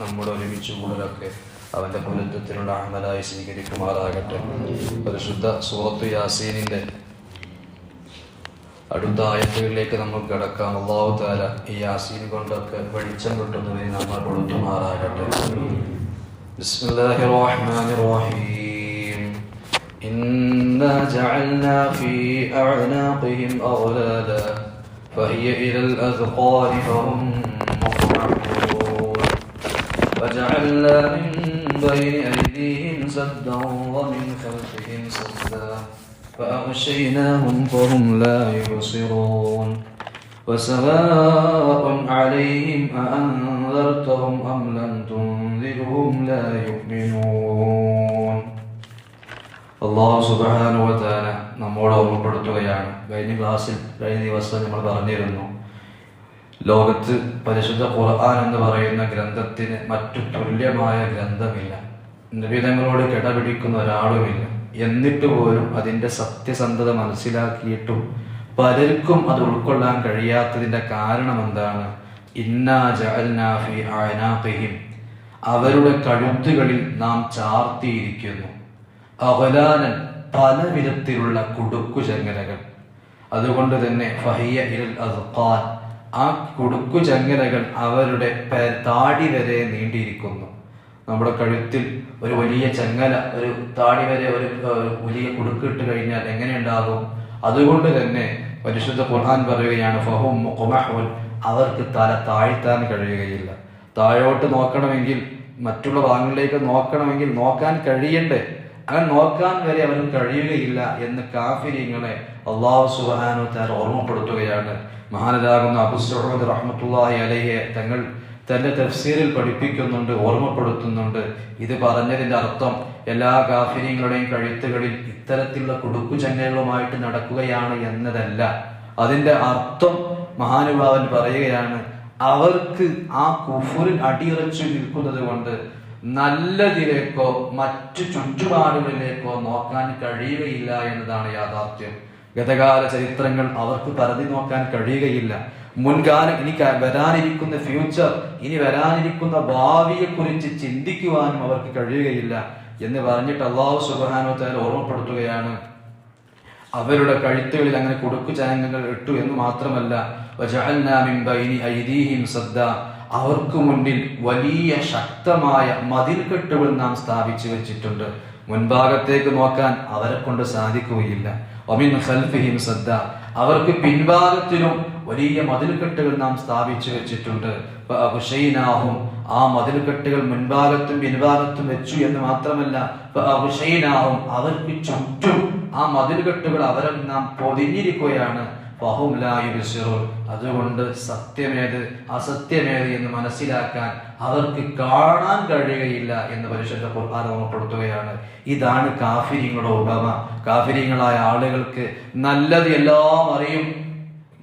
നമ്മുടെ ഒരുമിച്ച് കൂടലൊക്കെ അവന്റെ പൊരുത്തത്തിനുള്ള അമലായി സ്വീകരിക്കുമാറാകട്ടെ പരിശുദ്ധ സൂറത്ത് യാസീനിന്റെ അടുത്ത ആയത്തുകളിലേക്ക് നമ്മൾ കിടക്കാം അള്ളാഹു താല ഈ യാസീൻ കൊണ്ടൊക്കെ വെളിച്ചം കിട്ടുന്നതിന് നമ്മൾ കൊടുത്തുമാറാകട്ടെ ബിസ്മില്ലാഹിർ റഹ്മാനിർ റഹീം إنا جعلنا في أعناقهم أغلالا فهي إلى الأذقان فهم مقمحون وجعلنا من بين أيديهم سدا ومن خلفهم سدا فأغشيناهم فهم لا يبصرون وسواء عليهم أأنذرتهم أم لم تنذرهم لا يؤمنون അള്ളാഹു സുബാനുവത്താന നമ്മോട് ഓർമ്മപ്പെടുത്തുകയാണ് കഴിഞ്ഞ ക്ലാസ്സിൽ കഴിഞ്ഞ ദിവസം നമ്മൾ പറഞ്ഞിരുന്നു ലോകത്ത് പരിശുദ്ധ ഖുർആൻ എന്ന് പറയുന്ന ഗ്രന്ഥത്തിന് മറ്റു തുല്യമായ ഗ്രന്ഥമില്ല. നിബിധങ്ങളോട് കിടപിടിക്കുന്ന ഒരാളുമില്ല. എന്നിട്ട് പോലും അതിന്റെ സത്യസന്ധത മനസ്സിലാക്കിയിട്ടും പലർക്കും അത് ഉൾക്കൊള്ളാൻ കഴിയാത്തതിന്റെ കാരണം എന്താണ് ഇന്നാ ജഅൽനാ ഫീ അഅനാഖിഹിം അവരുടെ കഴുത്തുകളിൽ നാം ചാർത്തിയിരിക്കുന്നു. അവലാനൻ പല വിധത്തിലുള്ള കുടുക്കു ചങ്ങലകൾ അതുകൊണ്ട് തന്നെ ഫഹിയ ഇൽ അസ്ഖാൻ ആ കുടുക്കു ചങ്ങലകൾ അവരുടെ താടി വരെ നീണ്ടിയിരിക്കുന്നു. നമ്മുടെ കഴുത്തിൽ ഒരു വലിയ ചങ്ങല ഒരു താടി വരെ ഒരു ഒരു വലിയ കുടുക്കിട്ട് കഴിഞ്ഞാൽ എങ്ങനെയുണ്ടാകും അതുകൊണ്ട് തന്നെ പരിശുദ്ധ ഖുർആൻ പറയുകയാണ് ഫഹും മുഖമഹുൻ അവർക്ക് തല താഴ്ത്താൻ കഴിയുകയില്ല. താഴോട്ട് നോക്കണമെങ്കിൽ മറ്റുള്ള ഭാഗങ്ങളിലേക്ക് നോക്കണമെങ്കിൽ നോക്കാൻ കഴിയണ്ടേ? അങ്ങനെ നോക്കാൻ വരെ അവന് കഴിയുകയില്ല എന്ന് കാഫിര്യങ്ങളെ അള്ളാഹു സുബാനു താൻ ഓർമ്മപ്പെടുത്തുകയാണ്. മഹാനരാകുന്ന അബു സുഹമ്മദ് റഹ്മത്തുള്ളാഹി അലഹിയെ തങ്ങൾ തന്റെ തഫ്സീറിൽ പഠിപ്പിക്കുന്നുണ്ട് ഓർമ്മപ്പെടുത്തുന്നുണ്ട്. ഇത് പറഞ്ഞതിന്റെ അർത്ഥം എല്ലാ കാഫിര്യങ്ങളുടെയും കഴുത്തുകളിൽ ഇത്തരത്തിലുള്ള കുടുക്കു നടക്കുകയാണ് എന്നതല്ല. അതിന്റെ അർത്ഥം മഹാനുഭാവൻ പറയുകയാണ് അവർക്ക് ആ കുഫുറിൽ അടിയുറച്ചു നിൽക്കുന്നത് കൊണ്ട് നല്ലതിലേക്കോ മറ്റു ചുറ്റുപാടുകളിലേക്കോ നോക്കാൻ കഴിയുകയില്ല എന്നതാണ് യാഥാർത്ഥ്യം. ഗതകാല ചരിത്രങ്ങൾ അവർക്ക് പരതി നോക്കാൻ കഴിയുകയില്ല. മുൻകാലം ഇനി വരാനിരിക്കുന്ന ഫ്യൂച്ചർ ഇനി വരാനിരിക്കുന്ന ഭാവിയെ കുറിച്ച് ചിന്തിക്കുവാനും അവർക്ക് കഴിയുകയില്ല എന്ന് പറഞ്ഞിട്ട് അള്ളാഹു സുബാനോ താൻ ഓർമ്മപ്പെടുത്തുകയാണ്. അവരുടെ കഴുത്തുകളിൽ അങ്ങനെ കുടുക്കു ചാനങ്ങൾ ഇട്ടു എന്ന് മാത്രമല്ല അവർക്ക് മുന്നിൽ വലിയ ശക്തമായ മതിൽക്കെട്ടുകൾ നാം സ്ഥാപിച്ചു വെച്ചിട്ടുണ്ട്. മുൻഭാഗത്തേക്ക് നോക്കാൻ അവരെ കൊണ്ട് സാധിക്കുകയില്ല. ഒമിൻ സദ്ദ. അവർക്ക് പിൻഭാഗത്തിലും വലിയ മതിൽക്കെട്ടുകൾ നാം സ്ഥാപിച്ചു വെച്ചിട്ടുണ്ട്. ഹുഷൈനാഹും ആ മതിൽക്കെട്ടുകൾ മുൻഭാഗത്തും പിൻഭാഗത്തും വെച്ചു എന്ന് മാത്രമല്ല ഹുഷൈനാഹും അവർക്ക് ചുറ്റും ആ മതിൽക്കെട്ടുകൾ അവരെ നാം പൊതിഞ്ഞിരിക്കുകയാണ്. അതുകൊണ്ട് സത്യമേത് അസത്യമേത് എന്ന് മനസ്സിലാക്കാൻ അവർക്ക് കാണാൻ കഴിയുകയില്ല എന്ന് പരിശുദ്ധ ഖുർആൻ ഓർമ്മപ്പെടുത്തുകയാണ്. ഇതാണ് കാഫിര്യങ്ങളുടെ ഉപമ കാഫിര്യങ്ങളായ ആളുകൾക്ക് നല്ലത് എല്ലാം അറിയും.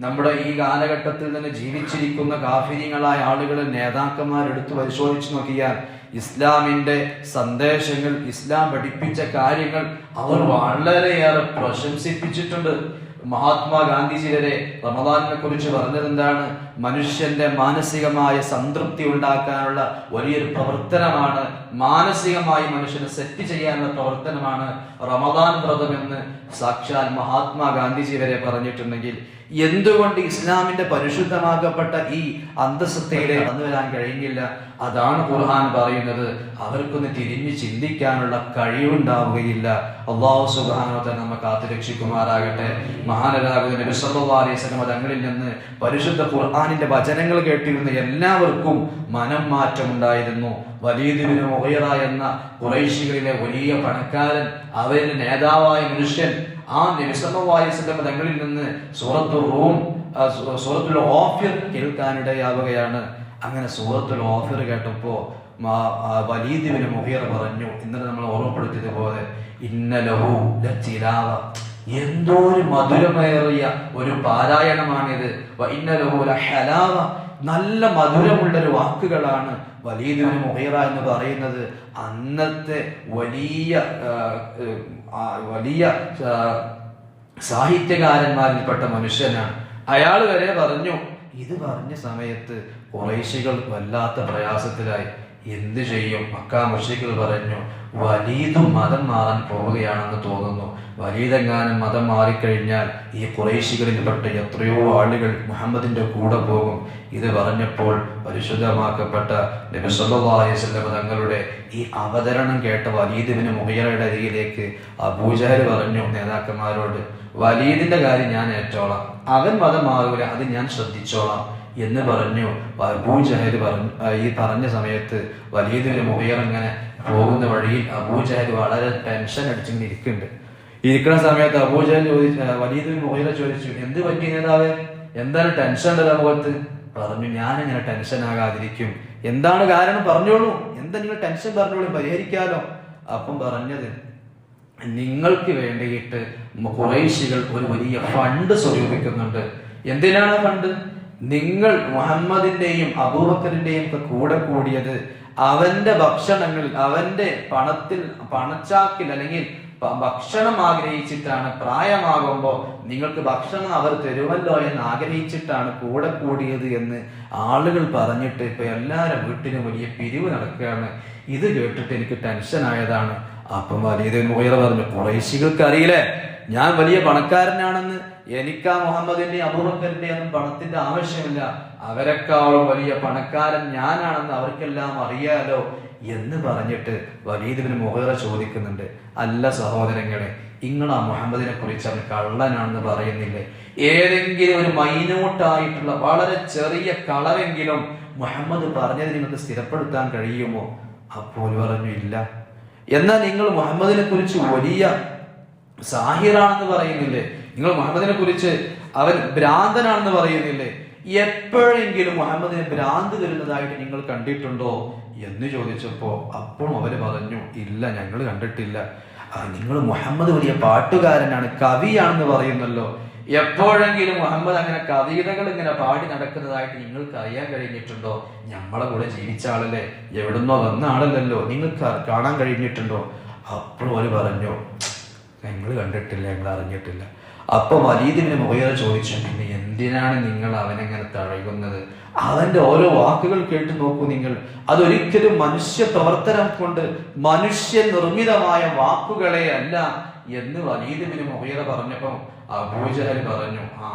നമ്മുടെ ഈ കാലഘട്ടത്തിൽ തന്നെ ജീവിച്ചിരിക്കുന്ന കാഫിര്യങ്ങളായ ആളുകളെ നേതാക്കന്മാരെടുത്ത് പരിശോധിച്ചു നോക്കിയാൽ ഇസ്ലാമിന്റെ സന്ദേശങ്ങൾ ഇസ്ലാം പഠിപ്പിച്ച കാര്യങ്ങൾ അവർ വളരെയേറെ പ്രശംസിപ്പിച്ചിട്ടുണ്ട്. മഹാത്മാഗാന്ധിജി വരെ റമദാനിനെ കുറിച്ച് പറഞ്ഞത് എന്താണ് മനുഷ്യന്റെ മാനസികമായ സംതൃപ്തി ഉണ്ടാക്കാനുള്ള വലിയൊരു പ്രവർത്തനമാണ്. മാനസികമായി മനുഷ്യനെ സെറ്റ് ചെയ്യാനുള്ള പ്രവർത്തനമാണ് റമദാൻ വ്രതം എന്ന് സാക്ഷാൽ മഹാത്മാഗാന്ധിജി വരെ പറഞ്ഞിട്ടുണ്ടെങ്കിൽ എന്തുകൊണ്ട് ഇസ്ലാമിന്റെ പരിശുദ്ധമാക്കപ്പെട്ട ഈ അന്തസ്സത്തയിലെ കടന്നു വരാൻ കഴിയുന്നില്ല? അതാണ് ഖുർഹാൻ പറയുന്നത്. അവർക്കൊന്ന് തിരിഞ്ഞു ചിന്തിക്കാനുള്ള കഴിവുണ്ടാവുകയില്ല. അള്ളാഹു സുബാനോ തന്നെ നമ്മെ കാത്തു രക്ഷിക്കുമാറാകട്ടെ മഹാനരാകുന്ന നബി സല്ലല്ലാഹു അലൈഹി വസല്ലം തങ്ങളിൽ നിന്ന് പരിശുദ്ധ ഖുർഹാനിന്റെ വചനങ്ങൾ കേട്ടിരുന്ന എല്ലാവർക്കും മനം മാറ്റമുണ്ടായിരുന്നു. വലീദിബിന് മുഹൈറ എന്ന കുറൈശികളിലെ വലിയ പണക്കാരൻ അവരുടെ നേതാവായ മനുഷ്യൻ ആ നബി സല്ലല്ലാഹു തങ്ങളിൽ നിന്ന് സൂറത്തു റൂം സൂറത്തുൽ ഓഫിർ കേൾക്കാനിടയാവുകയാണ്. അങ്ങനെ സൂറത്തുൽ ഓഫിർ കേട്ടപ്പോ വലീദിവിന് മുഹീർ പറഞ്ഞു ഇന്നലെ നമ്മൾ ഓർമ്മപ്പെടുത്തിയതുപോലെ ഇന്നലഹു ലത്തിലാവ. എന്തോ ഒരു മധുരമേറിയ ഒരു പാരായണമാണിത്. ഇന്നലഹു ലഹലാവ. നല്ല മധുരമുള്ള ഒരു വാക്കുകളാണ് വലീദിബിന് മുഹീറ എന്ന് പറയുന്നത്. അന്നത്തെ വലിയ വലിയ സാഹിത്യകാരന്മാരിൽപ്പെട്ട മനുഷ്യനാണ്. അയാൾ വരെ പറഞ്ഞു ഇത് പറഞ്ഞ സമയത്ത് കുറേശികൾ വല്ലാത്ത പ്രയാസത്തിലായി. എന്ത് ചെയ്യും? മക്ക മുഷികൾ പറഞ്ഞു വലീദും മതം മാറാൻ പോവുകയാണെന്ന് തോന്നുന്നു. വലീദെങ്ങാനും മതം മാറിക്കഴിഞ്ഞാൽ ഈ കുറേശികളിൽപ്പെട്ട എത്രയോ ആളുകൾ മുഹമ്മദിന്റെ കൂടെ പോകും. ഇത് പറഞ്ഞപ്പോൾ പരിശുദ്ധമാക്കപ്പെട്ട നബി സല്ലല്ലാഹു അലൈഹി തങ്ങളുടെ ഈ അവതരണം കേട്ട വലീദിന് മുഹയറയുടെ അരികിലേക്ക് അബൂജഹർ പറഞ്ഞു നേതാക്കന്മാരോട് വലീദിന്റെ കാര്യം ഞാൻ ഏറ്റോളാം. അവൻ മതം മാറൂല അത് ഞാൻ ശ്രദ്ധിച്ചോളാം. എന്ന് പറഞ്ഞു. അബൂ അബൂജഹൽ പറഞ്ഞു ഈ പറഞ്ഞ സമയത്ത് വലിയതൊരു മുഹയ്യർ ഇങ്ങനെ പോകുന്ന വഴിയിൽ അബൂജഹൽ വളരെ ടെൻഷൻ അടിച്ചിങ്ങനെ ഇരിക്കുന്നുണ്ട്. ഇരിക്കുന്ന സമയത്ത് അബൂ അബൂജഹൽ ചോദിച്ച വലിയതൊരു മുഹയ്യർ ചോദിച്ചു എന്ത് പറ്റി നേതാവേ? എന്താണ് ടെൻഷൻ ഉണ്ടല്ലോ മുഖത്ത്? പറഞ്ഞു ഞാൻ ഞാനിങ്ങനെ ടെൻഷൻ ആകാതിരിക്കും. എന്താണ് കാരണം പറഞ്ഞോളൂ. എന്താ നിങ്ങൾ ടെൻഷൻ പറഞ്ഞോളൂ പരിഹരിക്കാലോ. അപ്പം പറഞ്ഞത് നിങ്ങൾക്ക് വേണ്ടിയിട്ട് കുറേശികൾ ഒരു വലിയ ഫണ്ട് സ്വരൂപിക്കുന്നുണ്ട്. എന്തിനാണ് ഫണ്ട് നിങ്ങൾ മുഹമ്മദിന്റെയും അബൂബക്കറിന്റെയും ഒക്കെ കൂടെ കൂടിയത് അവന്റെ ഭക്ഷണങ്ങൾ അവന്റെ പണത്തിൽ പണച്ചാക്കിൽ അല്ലെങ്കിൽ ഭക്ഷണം ആഗ്രഹിച്ചിട്ടാണ് പ്രായമാകുമ്പോൾ നിങ്ങൾക്ക് ഭക്ഷണം അവർ തരുമല്ലോ എന്ന് ആഗ്രഹിച്ചിട്ടാണ് കൂടെ കൂടിയത് എന്ന് ആളുകൾ പറഞ്ഞിട്ട് ഇപ്പൊ എല്ലാവരും വീട്ടിലും വലിയ പിരിവ് നടക്കുകയാണ്. ഇത് കേട്ടിട്ട് എനിക്ക് ടെൻഷൻ ആയതാണ്. അപ്പം വലിയ മുയർ പറഞ്ഞു കുറേശികൾക്ക് അറിയില്ലേ? ഞാൻ വലിയ പണക്കാരനാണെന്ന് എനിക്ക് ആ മുഹമ്മദിന്റെ അബൂബക്കറിന്റെ ഒന്നും പണത്തിന്റെ ആവശ്യമില്ല. അവരെക്കാളും വലിയ പണക്കാരൻ ഞാനാണെന്ന് അവർക്കെല്ലാം അറിയാലോ എന്ന് പറഞ്ഞിട്ട് വലീദിന് മുഗീറ ചോദിക്കുന്നുണ്ട്. അല്ല സഹോദരങ്ങളെ നിങ്ങൾ ആ മുഹമ്മദിനെ കുറിച്ച് അവൻ കള്ളനാണെന്ന് പറയുന്നില്ലേ? ഏതെങ്കിലും ഒരു മൈനോട്ടായിട്ടുള്ള വളരെ ചെറിയ കളവെങ്കിലും മുഹമ്മദ് പറഞ്ഞത് നിങ്ങൾക്ക് സ്ഥിരപ്പെടുത്താൻ കഴിയുമോ? അപ്പോൾ പറഞ്ഞു ഇല്ല. എന്നാൽ നിങ്ങൾ മുഹമ്മദിനെ കുറിച്ച് വലിയ സാഹിറാണെന്ന് പറയുന്നില്ലേ? നിങ്ങൾ മുഹമ്മദിനെ കുറിച്ച് അവൻ ഭ്രാന്തനാണെന്ന് പറയുന്നില്ലേ? എപ്പോഴെങ്കിലും മുഹമ്മദിനെ ഭ്രാന്ത് വരുന്നതായിട്ട് നിങ്ങൾ കണ്ടിട്ടുണ്ടോ? എന്ന് ചോദിച്ചപ്പോൾ അപ്പോഴും അവർ പറഞ്ഞു ഇല്ല ഞങ്ങൾ കണ്ടിട്ടില്ല. നിങ്ങൾ മുഹമ്മദ് വലിയ പാട്ടുകാരനാണ് കവിയാണെന്ന് പറയുന്നല്ലോ. എപ്പോഴെങ്കിലും മുഹമ്മദ് അങ്ങനെ കവിതകൾ ഇങ്ങനെ പാടി നടക്കുന്നതായിട്ട് നിങ്ങൾക്ക് അറിയാൻ കഴിഞ്ഞിട്ടുണ്ടോ? നമ്മളെ കൂടെ ജീവിച്ച ആളല്ലേ എവിടുന്നോ വന്ന ആളല്ലല്ലോ നിങ്ങൾക്ക് കാണാൻ കഴിഞ്ഞിട്ടുണ്ടോ? അപ്പോൾ അവർ പറഞ്ഞു ഞങ്ങൾ കണ്ടിട്ടില്ല ഞങ്ങൾ അറിഞ്ഞിട്ടില്ല. അപ്പൊ വലീദിന് മുഖയോ ചോദിച്ചു പിന്നെ എന്തിനാണ് നിങ്ങൾ അവനെങ്ങനെ തഴകുന്നത് അവന്റെ ഓരോ വാക്കുകൾ കേട്ട് നോക്കൂ നിങ്ങൾ. അതൊരിക്കലും മനുഷ്യ പ്രവർത്തനം കൊണ്ട് മനുഷ്യ നിർമ്മിതമായ വാക്കുകളെ അല്ല എന്ന് വലീദിന് മുഖേന പറഞ്ഞപ്പോ അബൂജഹൽ പറഞ്ഞു ആ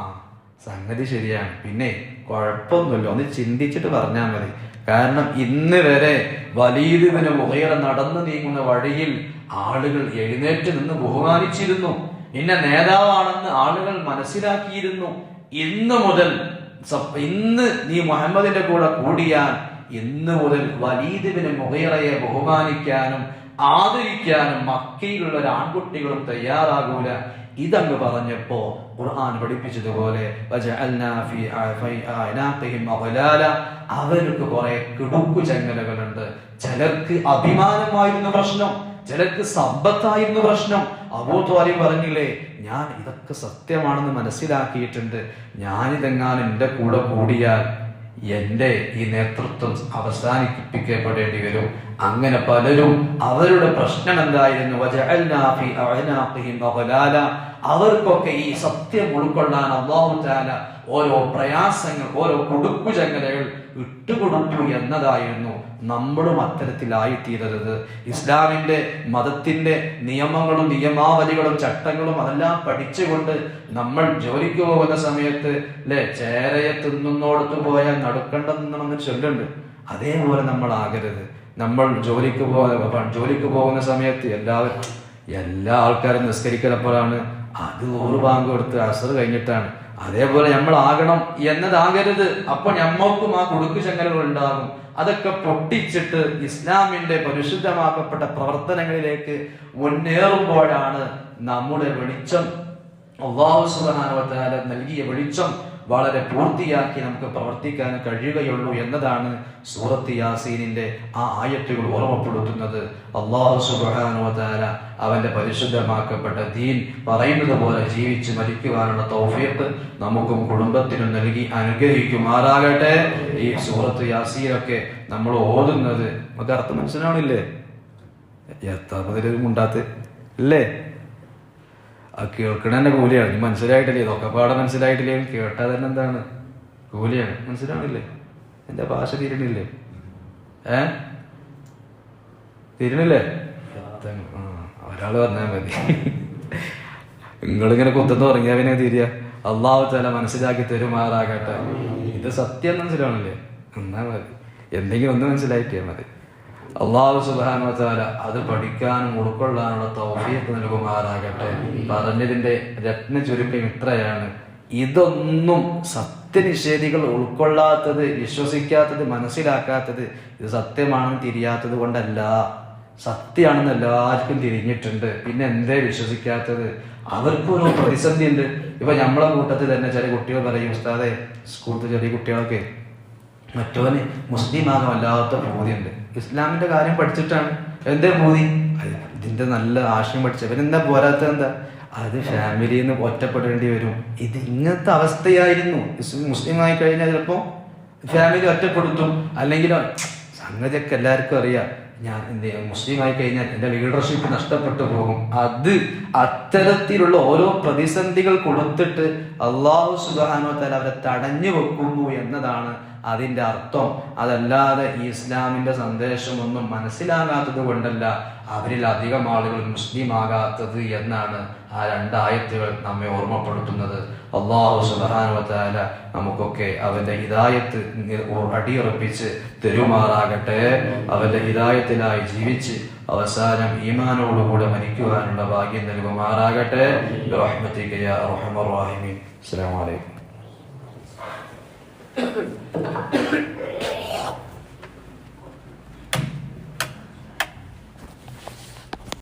സംഗതി ശരിയാണ്. പിന്നെ കുഴപ്പമൊന്നുമില്ല. ഒന്ന് ചിന്തിച്ചിട്ട് പറഞ്ഞാൽ മതി. കാരണം ഇന്ന് വരെ വലീദിന് മുഖേന നടന്നു നീങ്ങുന്ന വഴിയിൽ ആളുകൾ എഴുന്നേറ്റ് നിന്ന് ബഹുമാനിച്ചിരുന്നു. ഇന്ന നേതാവാണെന്ന് ആളുകൾ മനസ്സിലാക്കിയിരുന്നു. ഇന്ന് മുതൽ ഇന്ന് നീ മുഹമ്മദിന്റെ കൂടെ കൂടിയാൽ ഇന്ന് മുതൽ വലീദിന് മുഹൈറയെ ബഹുമാനിക്കാനും ആദരിക്കാനും മക്കയിലുള്ള ഒരു ആൺകുട്ടികളും തയ്യാറാകൂല. ഇതങ്ങ് പറഞ്ഞപ്പോ ഖുർആൻ പഠിപ്പിച്ചതുപോലെ അവർക്ക് കുറെ കിടുക്കു ചങ്ങലകളുണ്ട്. ചിലർക്ക് അഭിമാനമായിരുന്നു പ്രശ്നം. ചിലർക്ക് സമ്പത്തായിരുന്നു പ്രശ്നം. അബൂത്വാലി പറഞ്ഞില്ലേ ഞാൻ ഇതൊക്കെ സത്യമാണെന്ന് മനസ്സിലാക്കിയിട്ടുണ്ട്. ഞാനിതെങ്ങാനും എന്റെ കൂടെ കൂടിയാൽ എന്റെ ഈ നേതൃത്വം അവസാനിപ്പിക്കപ്പെടേണ്ടി വരും. അങ്ങനെ പലരും അവരുടെ പ്രശ്നം എന്തായിരുന്നു? അവർക്കൊക്കെ ഈ സത്യം ഉൾക്കൊള്ളാൻ അള്ളാഹു താല ഓരോ പ്രയാസങ്ങൾ ഓരോ കുടുക്കു ചങ്ങലകൾ ഇട്ടുകൊടുത്തു എന്നതായിരുന്നു നമ്മളും അത്തരത്തിലായിത്തീരരുത്. ഇസ്ലാമിന്റെ മതത്തിന്റെ നിയമങ്ങളും നിയമാവലികളും ചട്ടങ്ങളും അതെല്ലാം പഠിച്ചുകൊണ്ട് നമ്മൾ ജോലിക്ക് പോകുന്ന സമയത്ത് അല്ലെ ചേരയെ തിന്നുന്നോടത്ത് പോയാൽ നടുക്കണ്ട നിന്നണമെന്ന് ചൊല്ലുണ്ട്. അതേപോലെ നമ്മൾ ആകരുത്. നമ്മൾ ജോലിക്ക് പോ ജോലിക്ക് പോകുന്ന സമയത്ത് എല്ലാവരും എല്ലാ ആൾക്കാരും നിസ്കരിക്കലപ്പോഴാണ് അത് ഒരു ബാങ്ക് കൊടുത്ത് അസർ കഴിഞ്ഞിട്ടാണ്. അതേപോലെ നമ്മൾ ആകണം എന്നതാകരുത്. അപ്പൊ ഞമ്മക്കും ആ കുടുക്കു ചങ്ങലകൾ ഉണ്ടാകും. അതൊക്കെ പൊട്ടിച്ചിട്ട് ഇസ്ലാമിന്റെ പരിശുദ്ധമാക്കപ്പെട്ട പ്രവർത്തനങ്ങളിലേക്ക് മുന്നേറുമ്പോഴാണ് നമ്മുടെ വെളിച്ചം. അള്ളാഹു നൽകിയ വെളിച്ചം വളരെ പൂർത്തിയാക്കി നമുക്ക് പ്രവർത്തിക്കാൻ കഴിയുകയുള്ളൂ എന്നതാണ് സൂറത്ത് യാസീനിന്റെ ആ ആയത്തുകൾ ഓർമ്മപ്പെടുത്തുന്നത്. അള്ളാഹു സുബ്ഹാനഹു അവന്റെ പരിശുദ്ധമാക്കപ്പെട്ട ദീൻ പറയുന്നത് പോലെ ജീവിച്ച് മരിക്കുവാനുള്ള തൗഫീഖ് നമുക്കും കുടുംബത്തിനും നൽകി അനുഗ്രഹിക്കുമാറാകട്ടെ. ഈ സൂറത്ത് യാസീനൊക്കെ നമ്മൾ ഓതുന്നത് നമുക്ക് അർത്ഥം മനസ്സിലാവണില്ലേ? എത്താപ്പതിലും ഉണ്ടാത്ത് അല്ലേ ആ കേൾക്കണ കൂലിയാണ്. മനസ്സിലായിട്ടില്ലേ? ഇതൊക്കെ പാടെ മനസ്സിലായിട്ടില്ലേ? കേട്ടാൽ തന്നെ എന്താണ് കൂലിയാണ്. മനസ്സിലാവണില്ലേ? എന്റെ ഭാഷ തീരണില്ലേ? ഏ? തീരണില്ലേ? ആ. ഒരാൾ പറഞ്ഞാൽ മതി. നിങ്ങളിങ്ങനെ കുത്തുന്നു തുടങ്ങിയാ പിന്നെ തിരിയ അള്ളാഹു ചില മനസ്സിലാക്കി തരുമാറാകട്ടെ. ഇത് സത്യം മനസ്സിലാവണില്ലേ? എന്നാ മതി. എന്തെങ്കിലും ഒന്ന് മനസ്സിലാക്കിയാൽ മതി. അള്ളാഹു സുബാന അത് പഠിക്കാനും ഉൾക്കൊള്ളാനുള്ള തൗഫീഖ് നൽകുമാറാകട്ടെ. പറഞ്ഞതിന്റെ രത്ന ചുരുക്കം ഇത്രയാണ്. ഇതൊന്നും സത്യനിഷേധികൾ ഉൾക്കൊള്ളാത്തത് വിശ്വസിക്കാത്തത് മനസ്സിലാക്കാത്തത് ഇത് സത്യമാണെന്ന് തിരിയാത്തത് കൊണ്ടല്ല. സത്യമാണെന്ന് എല്ലാവർക്കും തിരിഞ്ഞിട്ടുണ്ട്. പിന്നെ എന്തേ വിശ്വസിക്കാത്തത്? അവർക്കും ഒരു പ്രതിസന്ധി ഉണ്ട് ഇപ്പൊ നമ്മളെ കൂട്ടത്തിൽ തന്നെ ചില കുട്ടികൾ പറയും ഉസ്താദെ സ്കൂളിൽ ചെറിയ കുട്ടികളൊക്കെ മറ്റവന് മുസ്ലിം ആകാൻ വല്ലാത്ത പൂതിയുണ്ട് ഇസ്ലാമിന്റെ കാര്യം പഠിച്ചിട്ടാണ്. എന്തേ പൂതി ഇതിന്റെ നല്ല ആശയം പഠിച്ച. ഇവരെന്താ പോരാത്ത എന്താ? അത് ഫാമിലിയിൽ നിന്ന് ഒറ്റപ്പെടേണ്ടി വരും. ഇത് ഇങ്ങനത്തെ അവസ്ഥയായിരുന്നു. മുസ്ലിം ആയി കഴിഞ്ഞാൽ ചിലപ്പോ ഫാമിലി ഒറ്റപ്പെടുത്തും. അല്ലെങ്കിൽ സംഗതിയൊക്കെ എല്ലാവർക്കും അറിയാം. ഞാൻ എന്ത് ചെയ്യാം മുസ്ലിം ആയി കഴിഞ്ഞാൽ എന്റെ ലീഡർഷിപ്പ് നഷ്ടപ്പെട്ടു പോകും. അത് അത്തരത്തിലുള്ള ഓരോ പ്രതിസന്ധികൾ കൊടുത്തിട്ട് അള്ളാഹു സുബാനോ തല അവരെ തടഞ്ഞു വെക്കുന്നു എന്നതാണ് അതിന്റെ അർത്ഥം. അതല്ലാതെ ഈ ഇസ്ലാമിന്റെ സന്ദേശമൊന്നും മനസ്സിലാകാത്തത് കൊണ്ടല്ല അവരിൽ അധികം ആളുകൾ മുസ്ലിം ആകാത്തത് എന്നാണ് ആ രണ്ടായത്തുകൾ നമ്മെ ഓർമ്മപ്പെടുത്തുന്നത്. അള്ളാഹു സുബാനുവല നമുക്കൊക്കെ അവന്റെ ഹിതായത്ത് അടിയുറപ്പിച്ച് തെരുമാറാകട്ടെ. അവന്റെ ഹിതായത്തിനായി ജീവിച്ച് അവസാനം ഈമാനോടുകൂടെ മരിക്കുവാനുള്ള ഭാഗ്യം നൽകുമാറാകട്ടെ. അസ്സാം യാ